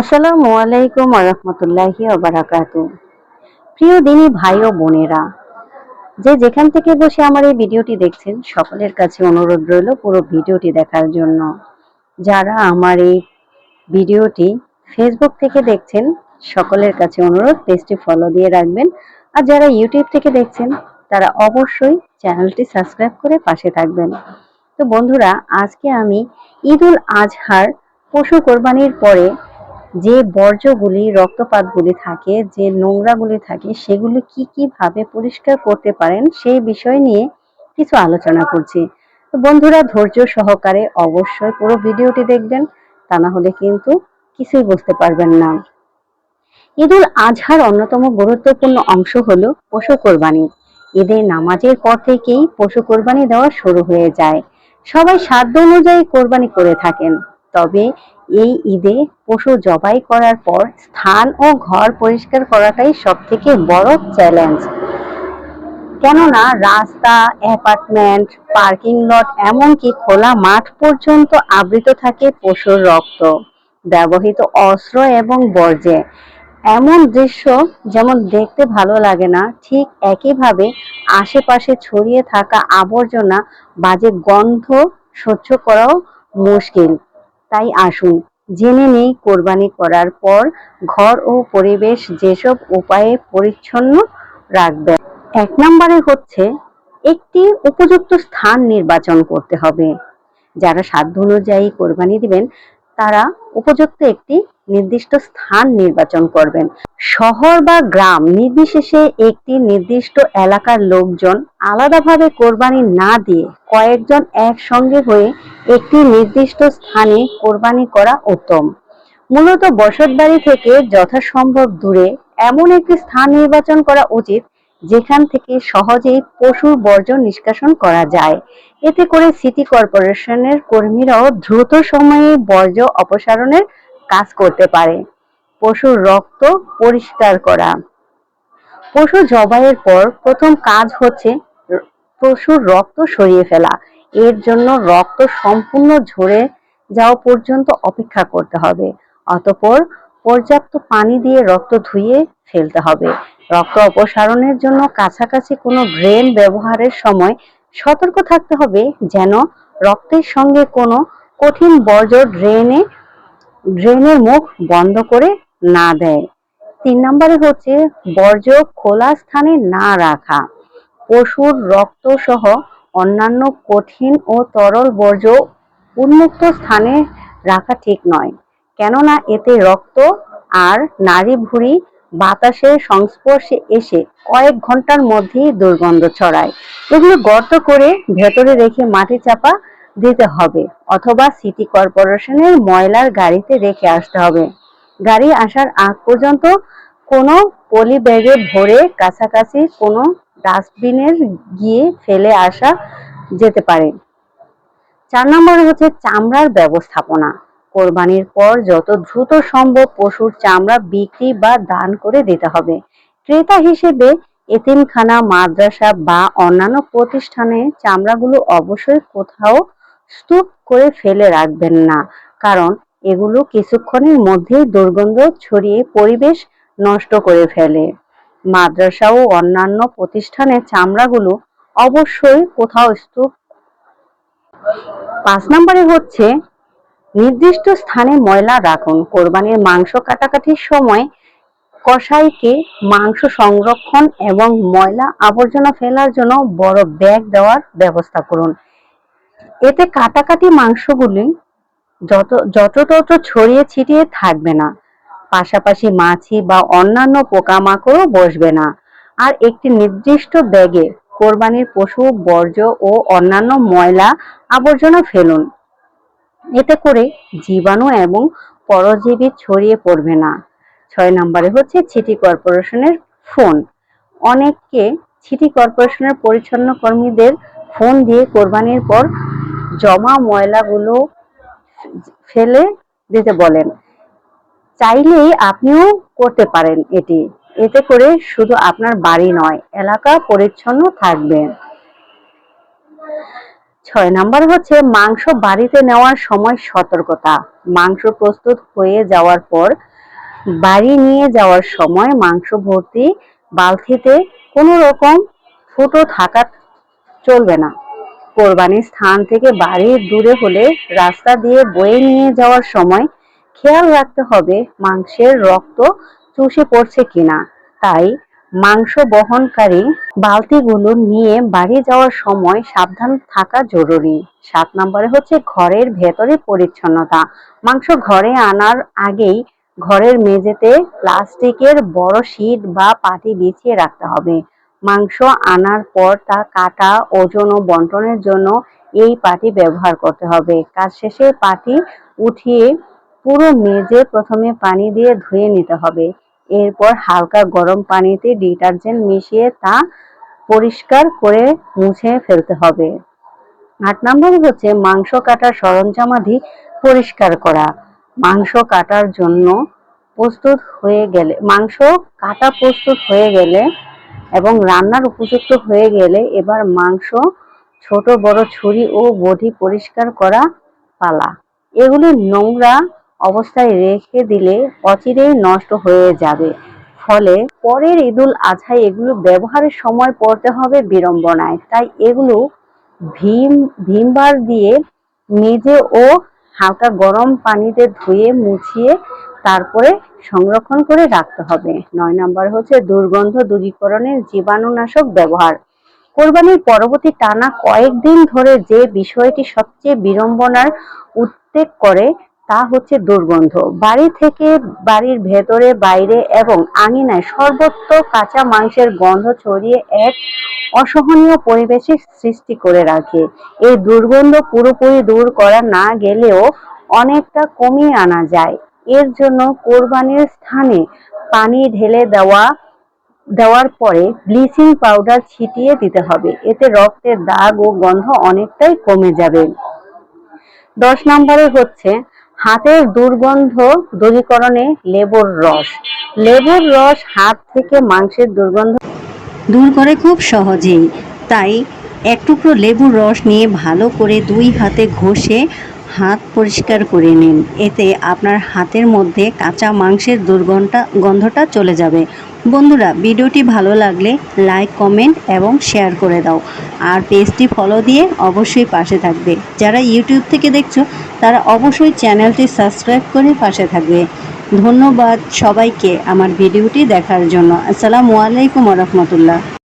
আসসালামু আলাইকুম রহমতুল্লাহি ওবারাকাতু প্রিয় দিনী ভাই ও বোনেরা, যে যেখান থেকে বসে আমার এই ভিডিওটি দেখছেন, সকলের কাছে অনুরোধ রইল পুরো ভিডিওটি দেখার জন্য। যারা আমার এই ভিডিওটি ফেসবুক থেকে দেখছেন, সকলের কাছে অনুরোধ, পেজটি ফলো দিয়ে রাখবেন। আর যারা ইউটিউব থেকে দেখছেন, তারা অবশ্যই চ্যানেলটি সাবস্ক্রাইব করে পাশে থাকবেন। তো বন্ধুরা, আজকে আমি ঈদুল আজহার পশু কোরবানির পরে যে বর্জ্যগুলি, রক্তপাতগুলি থাকে, যে নোংরাগুলি থাকে, সেগুলি কি কীভাবে পরিষ্কার করতে পারেন, সেই বিষয় নিয়ে কিছু আলোচনা করছি। তো বন্ধুরা, ধৈর্য সহকারে অবশ্যই পুরো ভিডিওটি দেখবেন, তা না হলে কিন্তু কিছুই বুঝতে পারবেন না। ঈদুল আজহার অন্যতম গুরুত্বপূর্ণ অংশ হলো পশু কোরবানি। ঈদের নামাজের পর থেকেই পশু কোরবানি দেওয়া শুরু হয়ে যায়। সবাই সাধ্য অনুযায়ী কোরবানি করে থাকেন। তবে এই ঈদে পশু জবাই করার পর স্থান ও ঘর পরিষ্কার করাটাই সব থেকে বড় চ্যালেঞ্জ কেননা রাস্তা অ্যাপার্টমেন্ট পার্কিং লট এমনকি খোলা মাঠ পর্যন্ত আবৃত থাকে পশুর রক্ত। ব্যবহৃত অস্ত্র এবং বর্জ্যে। এমন দৃশ্য যেমন দেখতে ভালো লাগে না, ঠিক একইভাবে আশেপাশে ছড়িয়ে থাকা আবর্জনা বাজে গন্ধ সহ্য করাও মুশকিল। তাই আসুন, জেনে নেই কোরবানি করার পর ঘর ও পরিবেশ যেসব উপায়ে পরিচ্ছন্ন রাখবেন। এক নম্বরে হচ্ছে একটি উপযুক্ত স্থান নির্বাচন করতে হবে। যারা সাধ্য অনুযায়ী কোরবানি দিবেন, তারা উপযুক্ত একটি নির্দিষ্ট স্থান নির্বাচন করবেন। শহর বা গ্রাম নির্বিশেষে একটি নির্দিষ্ট এলাকার লোকজন আলাদাভাবে কোরবানি না দিয়ে কয়েকজন একসঙ্গে হয়ে একটি নির্দিষ্ট স্থানে কোরবানি করা উত্তম। মূলত বসতবাড়ি থেকে যথাসম্ভব দূরে এমন একটি স্থান নির্বাচন করা উচিত যেখান থেকে সহজেই পশুর বর্জ্য নিষ্কাশন করা যায়। এতে করে সিটি কর্পোরেশনের কর্মীরাও দ্রুত সময়ে বর্জ্য অপসারণের কাজ করতে পারে। পশুর রক্ত পরিষ্কার করা। পশু জবাইয়ের পর প্রথম কাজ হচ্ছে পশুর রক্ত সরিয়ে ফেলা। এর জন্য রক্ত সম্পূর্ণ ঝরে যাওয়া পর্যন্ত অপেক্ষা করতে হবে। অতপর পর্যাপ্ত পানি দিয়ে রক্ত ধুয়ে ফেলতে হবে। রক্ত অপসারণের জন্য কাছাকাছি কোনো ড্রেন ব্যবহারের সময় সতর্ক থাকতে হবে যেন রক্তের সঙ্গে কোনো কঠিন বর্জ্য ড্রেনে, ড্রেনের মুখ বন্ধ করে না দেয়। তিন নম্বরে হচ্ছে বর্জ্য খোলা স্থানে না রাখা। পশুর রক্ত সহ অন্যান্য কঠিন ও তরল বর্জ্য উন্মুক্ত স্থানে রাখা ঠিক নয়। কেননা এতে রক্ত আর নারী ভুঁড়ি বাতাসের সংস্পর্শে এসে কয়েক ঘণ্টার মধ্যেই দুর্গন্ধ ছড়ায়। এগুলো গর্ত করে ভেতরে রেখে মাটি চাপা দিতে হবে অথবা সিটি কর্পোরেশনের ময়লার গাড়িতে রেখে আসতে হবে। গাড়ি আসার আগ পর্যন্ত কোনো পলি ব্যাগে ভরে কাছাকাছি কোনো ডাস্টবিনের গিয়ে ফেলে আসা যেতে পারে। চার নম্বর হচ্ছে চামড়ার ব্যবস্থাপনা। কোরবানির পর যত দ্রুত সম্ভব পশুর চামড়া বিক্রি বা দান করে দিতে হবে। ক্রেতা হিসেবে এতিমখানা, মাদ্রাসা বা অন্যান্য প্রতিষ্ঠানে চামড়াগুলো অবশ্যই কোথাও স্তূপ করে ফেলে রাখবেন না, কারণ এগুলো কিছুক্ষণের মধ্যেই দুর্গন্ধ ছড়িয়ে পরিবেশ নষ্ট করে ফেলে। মাদ্রাসা ও অন্যান্য প্রতিষ্ঠানে চামড়াগুলো অবশ্যই কোথাও স্তূপ। পাঁচ নম্বরে হচ্ছে নির্দিষ্ট স্থানে ময়লা রাখুন। কোরবানির মাংস কাটাকাটির সময় কসাইকে মাংস সংরক্ষণ এবং ময়লা আবর্জনা ফেলার জন্য বড় ব্যাগ দেওয়ার ব্যবস্থা করুন। এতে কাটাকাটি মাংসগুলি যত যতটত ছড়িয়ে ছিটিয়ে থাকবে না। পাশাপাশি মাছি বা অন্যান্য পোকামাকড়ও বসবে না। আর একটি নির্দিষ্ট ব্যাগে কোরবানির পশু, বর্জ্য ও অন্যান্য ময়লা আবর্জনা ফেলুন। এতে করে জীবাণু এবং পরজীবী ছড়িয়ে পড়বে না। ছয় নম্বরে হচ্ছে সিটি কর্পোরেশনের ফোন অনেককে সিটি কর্পোরেশনের পরিচ্ছন্ন কর্মীদের ফোন দিয়ে কোরবানির পর জমা ময়লাগুলো ফেলে দিতে বলেন। চাইলেই আপনিও করতে পারেন এটি। এতে করে শুধু আপনার বাড়ি নয়, এলাকা পরিচ্ছন্ন থাকবে। ছয় নাম্বার হচ্ছে মাংস বাড়িতে নেওয়ার সময় সতর্কতা। মাংস প্রস্তুত হয়ে যাওয়ার পর বাড়ি নিয়ে যাওয়ার সময় মাংস ভর্তি বালতিতে কোনো রকম ফুটো থাকা চলবে না। কোরবানির স্থান থেকে বাড়ির দূরে হলে রাস্তা দিয়ে বয়ে নিয়ে যাওয়ার সময় খেয়াল রাখতে হবে মাংসের রক্ত চুষে পড়ছে কিনা। তাই মাংস বহনকারী বালতিগুলো নিয়ে বাড়ি যাওয়ার সময় সাবধান থাকা জরুরি। সাত নম্বরে হচ্ছে ঘরের ভেতরে পরিচ্ছন্নতা। মাংস ঘরে আনার আগেই ঘরের মেঝেতে প্লাস্টিকের বড় শীট বা পাটি বিছিয়ে রাখতে হবে। মাংস আনার পর তা কাটা, ওজন ও বন্টনের জন্য এই পাটি ব্যবহার করতে হবে। কাজ শেষে পাটি উঠিয়ে পুরো মেজে প্রথমে পানি দিয়ে ধুয়ে নিতে হবে। এরপর হালকা গরম পানিতে ডিটারজেন্ট মিশিয়ে তা পরিষ্কার করে মুছে ফেলতে হবে। আট নম্বরে হচ্ছে মাংস কাটার সরঞ্জামাদি পরিষ্কার করা। মাংস কাটার জন্য প্রস্তুত হয়ে গেলে, মাংস কাটা প্রস্তুত হয়ে গেলে এবং রান্নার উপযুক্ত হয়ে গেলে এবার মাংস, ছোট বড় ছুরি ও বটি পরিষ্কার করা পালা। এগুলি নোংরা অবস্থায় রেখে দিলে অচিরেই নষ্ট হয়ে যাবে। ফলে পরের ঈদুল আজহায় এগুলো ব্যবহারের সময় পড়তে হবে বিড়ম্বনায়। তাই এগুলো ভীম, ভীমবার দিয়ে মেজে ও হালকা গরম পানিতে ধুয়ে, মুছিয়ে তারপরে সংরক্ষণ করে রাখতে হবে। নয় নাম্বার হচ্ছে দুর্গন্ধ দূরীকরণের জীবাণুনাশক ব্যবহার। কোরবানির পরবর্তী টানা কয়েকদিন ধরে যে বিষয়টি সবচেয়ে বিড়ম্বনার উদ্বেগ করে তা হচ্ছে দুর্গন্ধ। বাড়ি থেকে বাড়ির ভেতরে, বাইরে এবং আঙিনায় সর্বত্র কাঁচা মাংসের গন্ধ ছড়িয়ে এক অসহনীয় পরিবেশের সৃষ্টি করে রাখে। এই দুর্গন্ধ পুরোপুরি দূর করা না গেলেও অনেকটা কমিয়ে আনা যায়। এর জন্য কোরবানির স্থানে পানি ঢেলে দেওয়া, দেওয়ার পরে ব্লিচিং পাউডার ছিটিয়ে দিতে হবে। এতে রক্তের দাগ ও গন্ধ অনেকটাই কমে যাবে। দশ নম্বরে হচ্ছে হাতের দুর্গন্ধ দূরীকরণে লেবুর রস। লেবুর রস হাত থেকে মাংসের দুর্গন্ধ দূর করে খুব সহজেই। তাই এক টুকরো লেবুর রস নিয়ে ভালো করে দুই হাতে ঘষে হাত পরিষ্কার করে নিন। এতে আপনার হাতের মধ্যে কাঁচা মাংসের দুর্গন্ধটা, গন্ধটা চলে যাবে। বন্ধুরা, ভিডিওটি ভালো লাগলে লাইক, কমেন্ট এবং শেয়ার করে দাও। আর পেজটি ফলো দিয়ে অবশ্যই পাশে থাকবে। যারা ইউটিউব থেকে দেখছ, তারা অবশ্যই চ্যানেলটি সাবস্ক্রাইব করে পাশে থাকবে। ধন্যবাদ সবাইকে আমার ভিডিওটি দেখার জন্য। আসসালামু আলাইকুম রহমতুল্লাহ।